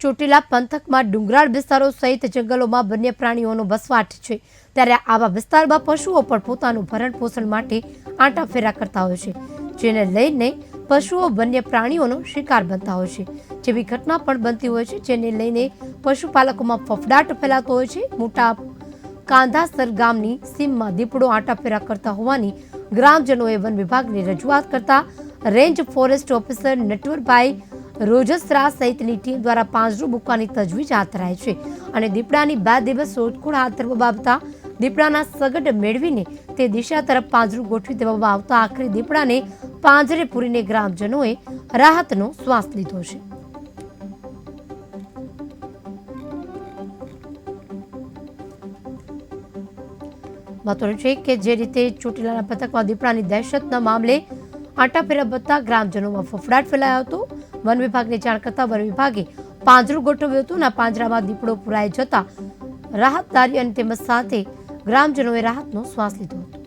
ચોટીલા પંથકમાં ડુંગરાળ વિસ્તારો સહિત જંગલોમાં વન્ય પ્રાણીઓનો વસવાટ છે. ત્યારે આવા વિસ્તારમાં પશુઓ પણ પોતાનું ભરણ પોષણ માટે આંટાફેરા કરતા હોય છે, જેને લઈને પશુઓ વન્ય પ્રાણીઓનો શિકાર બનતા હોય છે. જેવી ઘટના પણ બનતી હોય છે, જેને લઈને પશુપાલકોમાં ફફડાટ ફેલાતો હોય છે. મોટા કાંધાસર ગામની સીમમાં દીપડો આંટાફેરા કરતા હોવાની ગ્રામજનોએ વન વિભાગને રજૂઆત કરતા range forest officer Natwarbhai Rojsara સહિતની ટીમ દ્વારા પાંજરું મૂકવાની તજવીજ હાથ ધરાય છે અને દીપડાની બે દિવસ શોધખોળ હાથ ધરવામાં આવતા દીપડાના સગટ મેળવીને તે દિશા તરફ પાંજરું ગોઠવી દેવામાં આવતા આખરે દીપડાને પાંજરે પૂરીને ગ્રામજનોએ રાહતનો શ્વાસ લીધો છે. મહત્વનું છે કે જે રીતે ચોટીલાના પથકમાં દીપડાની દહેશતના મામલે આંટાફેરા બતા ગ્રામજનોમાં ફફડાટ ફેલાયો હતો. વન વિભાગને જાણ કરતા વન વિભાગે પાંજરું ગોઠવ્યું હતું અને પાંજરામાં દીપડો પુરાઈ જતા રાહતદારી અને તેમજ સાથે ગ્રામજનોએ રાહતનો શ્વાસ લીધો હતો.